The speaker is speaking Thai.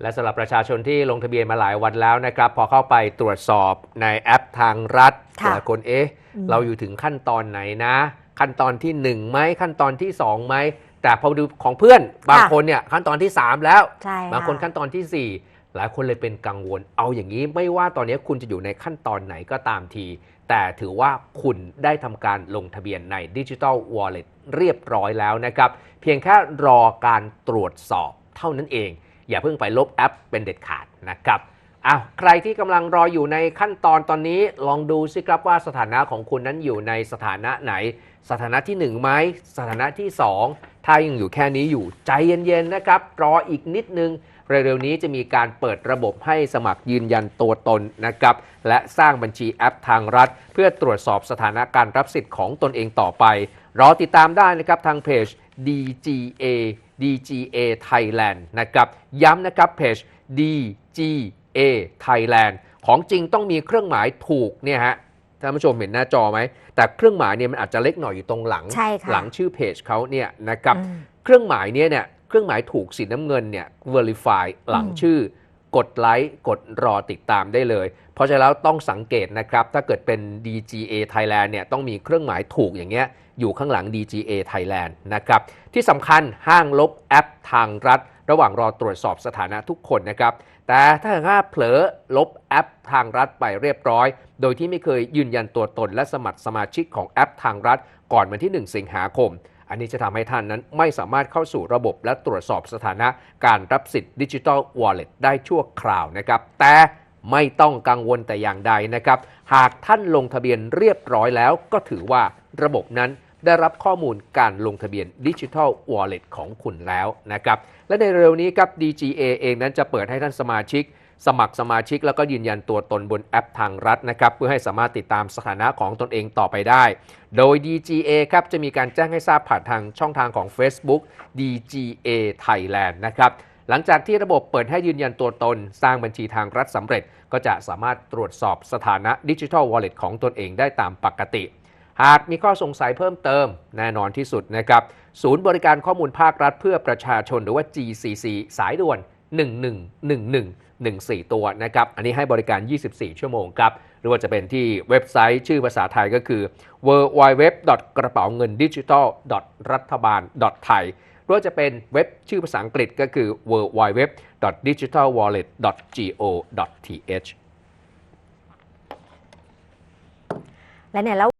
และสำหรับประชาชนที่ลงทะเบียนมาหลายวันแล้วนะครับ พอเข้าไปตรวจสอบในแอปทางรัฐค่ะหลายคนเอ๊ะอืมเราอยู่ถึงขั้นตอนไหนนะ ขั้นตอนที่ 1ไหมขั้นตอนที่2ไหมแต่พอดูของเพื่อนบางคนเนี่ยขั้นตอนที่ 3 แล้วใช่บางคนขั้นตอนทีสี่ 4 หลายคนเลยเป็นกังวล เอาอย่างนี้ไม่ว่าตอนนี้คุณจะอยู่ในขั้นตอนไหนก็ตามที แต่ถือว่าคุณได้ทำการลงทะเบียนในดิจิ t a ลวอลเล็ตเรียบร้อยแล้วนะครับ เพียงแค่รอการตรวจสอบเท่านั้นเอง อย่าเพิ่งไปลบแอปเป็นเด็ดขาดนะครับอ้าวใครที่กำลังรออยู่ในขั้นตอนตอนนี้ลองดูสิครับว่าสถานะของคุณนั้นอยู่ในสถานะไหน สถานะที่ 1 ไหม สถานะที่ 2 ถ้ายังอยู่แค่นี้อยู่ใจเย็นๆนะครับ รออีกนิดนึง เร็วๆนี้จะมีการเปิดระบบให้สมัครยืนยันตัวตนนะครับ และสร้างบัญชีแอปทางรัฐ เพื่อตรวจสอบสถานะการรับสิทธิ์ของตนเองต่อไป รอติดตามได้นะครับทางเพจ DGA DGA Thailand นะครับ ย้ำนะครับเพจ DGA Thailand ของจริงต้องมีเครื่องหมายถูกเนี่ยฮะท่านผู้ชมเห็นหน้าจอไหม แต่เครื่องหมายเนี่ยมันอาจจะเล็กหน่อยอยู่ตรงหลังใช่ค่ะหลังชื่อเพจเขาเนี่ยนะครับอืมเครื่องหมายเนี้ยเนี่ย เครื่องหมายถูกสีน้ำเงินเนี่ย verify หลังอืมชื่อ กดไลค์กดรอติดตามได้เลย เพราะฉะนั้นแล้วต้องสังเกตนะครับ ถ้าเกิดเป็น DGA Thailand เนี่ยต้องมีเครื่องหมายถูกอย่างเงี้ยอยู่ข้างหลัง DGA Thailand นะครับ ที่สำคัญห้างลบแอปทางรัฐ ระหว่างรอตรวจสอบสถานะทุกคนนะครับ แต่ถ้าหากว่าเผลอลบแอปทางรัฐไปเรียบร้อย โดยที่ไม่เคยยืนยันตัวตนและสมัครสมาชิกของแอปทางรัฐ ก่อนวันที่ 1 สิงหาคม อันนี้จะทำให้ท่านนั้นไม่สามารถเข้าสู่ระบบและตรวจสอบสถานะการรับสิทธิ์ดิจิ t a ลวอลเล็ตได้ชั่วคราวนะครับ แต่ไม่ต้องกังวลแต่อย่างใดนะครับ หากท่านลงทะเบียนเรียบร้อยแล้ว ก็ถือว่าระบบนั้นได้รับข้อมูลการลงทะเบียนดิจิ t a ลวอลเล็ตของคุณแล้วนะครับ และในเร็วนี้ครับ DGA เองนั้นจะเปิดให้ท่านสมาชิก สมัครสมาชิกแล้วก็ยืนยันตัวตนบนแอปทางรัฐนะครับเพื่อให้สามารถติดตามสถานะของตนเองต่อไปได้ โดย DGA ครับจะมีการแจ้งให้ทราบผ่านทางช่องทางของ Facebook DGA Thailand นะครับหลังจากที่ระบบเปิดให้ยืนยันตัวตน สร้างบัญชีทางรัฐสำเร็จ ก็จะสามารถตรวจสอบสถานะดิจิทัลวอลเล็ตของตนเองได้ตามปกติ หากมีข้อสงสัยเพิ่มเติมแน่นอนที่สุดนะครับ ศูนย์บริการข้อมูลภาครัฐเพื่อประชาชนหรือว่า GCC สายด่วน 1111 14 ตัวนะครับ อันนี้ให้บริการ 24 ชั่วโมงครับ หรือว่าจะเป็นที่เว็บไซต์ชื่อภาษาไทยก็คือ w w w กระเป๋าเงินดิจิทัลรัฐบาลไทยหรือว่าจะเป็นเว็บชื่อภาษาอังกฤษก็คือ w w w digitalwallet go th และเนี่ยแล้ว